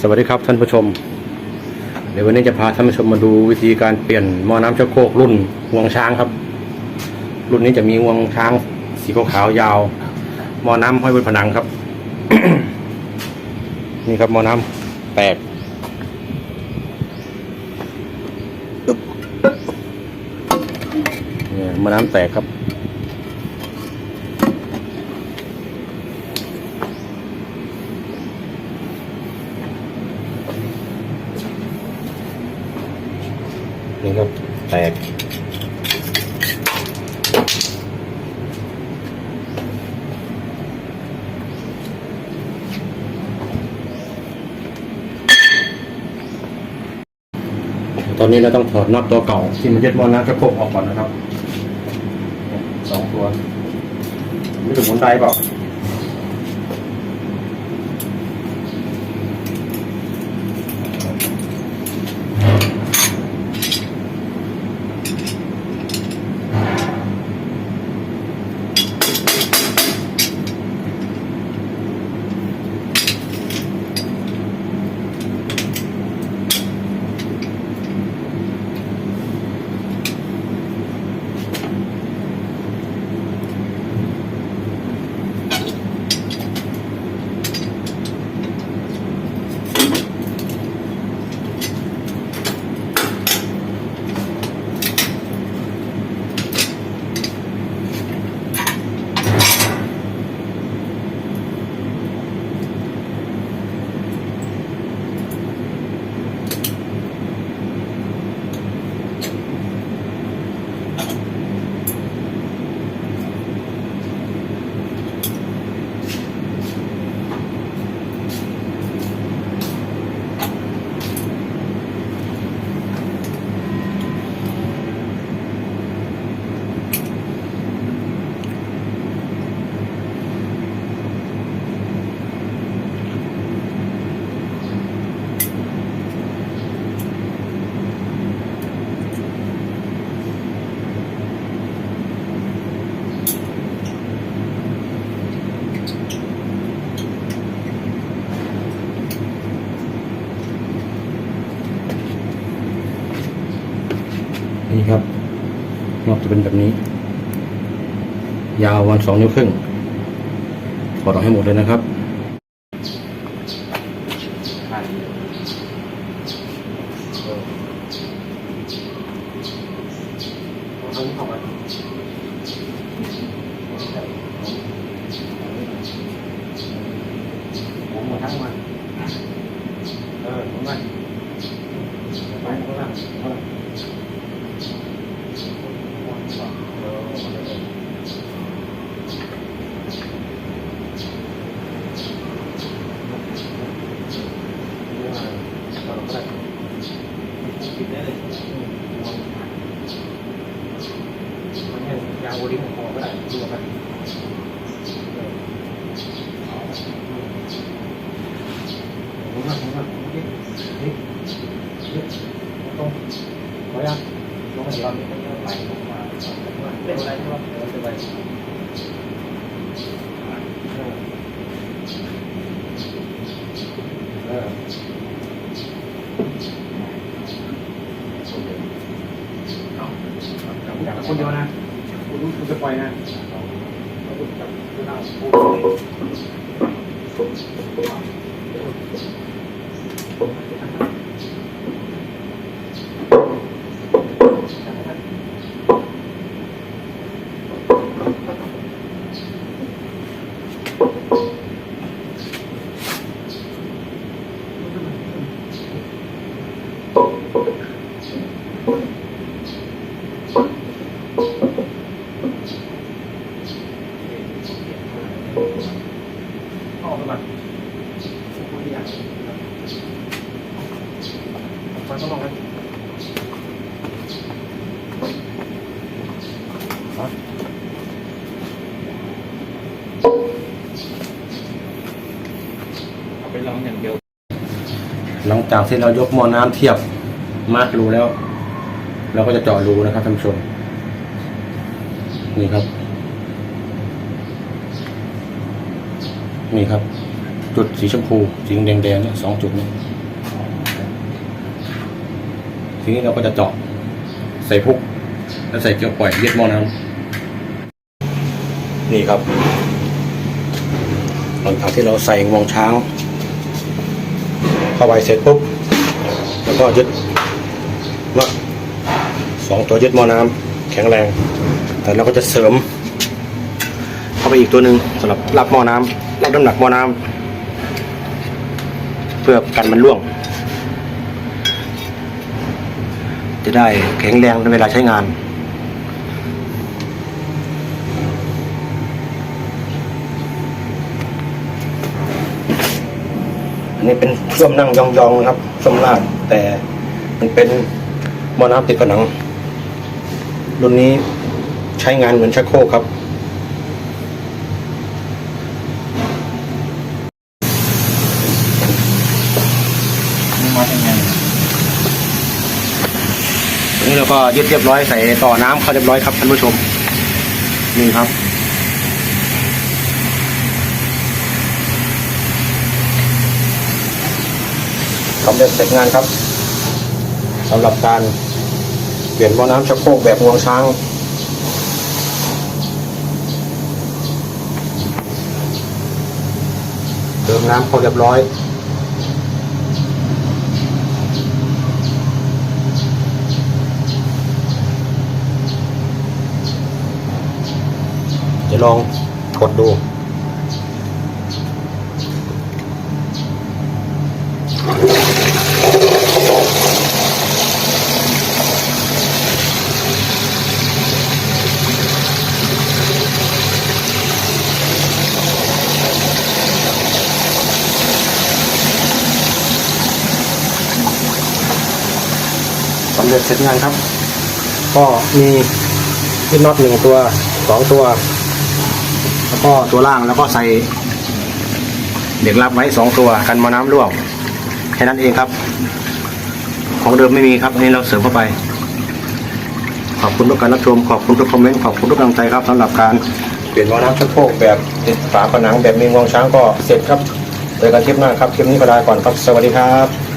สวัสดีครับท่านผู้ชม เดี๋ยววันนี้จะพาท่านผู้ชมมาดูวิธีการเปลี่ยนหม้อน้ำชักโครกรุ่นงวงช้างครับ รุ่นนี้จะมีงวงช้างสีขาวๆยาวหม้อน้ำห้อยบนผนังครับ นี่ครับหม้อน้ำแตกเนี่ยหม้อน้ำแตกครับ นี่ครับแตกตอนนี้เราต้องถอดน็อตตัวเก่าที่มันยึดมอน้ำกระโปงออกก่อนนะครับสองตัวไม่ถูกหมุนได้เปล่า นี่ครับนอตจะเป็นแบบนี้ ยาววันสองนิ้วครึ่งถอดออกให้หมดเลยนะครับผมหมดทั้งวันเออผมว่าไปผมว่าเออ ยาวลิ้นของคอก็ได้ตัวกันผมว่าผมว่าเฮ้ยเฮ้ยตรงขอยังลงไปตอนนี้ต้องไปลงมาเล่นอะไรใช่ไหมเล่นอะไรเออจับคน เดียวนะคุณรู้คุณจะปล่อยนะคุณจับคุณเอาคุณ ออกไปก่อนคนที่อยาก ฟังต้องลองไหมเอาไปลองอย่างเดียว หลังจากที่เรายกหม้อน้ำเทียบมาร์กรูแล้ว เราก็จะเจาะรูนะครับท่านผู้ชม นี่ครับ นี่ครับ จุดจุดสีชมพูสีแดงๆเนี่ยสองจุดเนี่ย ทีนี้เราก็จะเจาะใส่พุกแล้วใส่เกลียวปล่อยเย็ดหม้อน้ำนี่ครับหลังจากที่เราใส่งวงช้าง เข้าไปเสร็จปุ๊บแล้วก็ยึดน็อตสองตัวยึดหม้อน้ำแข็งแรง แต่เราก็จะเสริม เข้าไปอีกตัวหนึ่งสำหรับรับหม้อน้ำรับน้ำหนักหม้อน้ำเพื่อกันมันร่วง จะได้แข็งแรงในเวลาใช้งาน อันนี้เป็นส้วมนั่งยองๆนะครับส้วมลาดแต่มันเป็นมอน้ำติดผนัง รุ่นนี้ใช้งานเหมือนชักโครกครับ นี่มายังไง อั นี้เราก็ยึดเรียบร้อยใส่ต่อน้ำเข้าเรียบร้อยครับท่านผู้ชม นี่ครับ สำเร็จเสร็จงานครับสำหรับการเปลี่ยนหม้อน้ำชักโครกแบบงวงช้างเติมน้ำเข้าเรียบร้อย ลองกดดู สำเร็จเสร็จงานครับ ก็มีพินน็อตหนึ่งตัวสองตัว แล้วก็ตัวล่างแล้วก็ใส่เด็กรับไว้สองตัวกันมาน้ำร่วงแค่นั้นเองครับ ของเดิมไม่มีครับนี้เราเสริมเข้าไปขอบคุณทุกการรับชมขอบคุณทุกคอมเมนต์ขอบคุณทุกกำลังใจครับสำหรับการเปลี่ยนหม้อน้ำชักโครกแบบติดฝาผนังแบบมีงวงช้างก็เสร็จครับเจอกันคลิปหน้าครับคลิปนี้ก็ลาก่อนครับสวัสดีครับ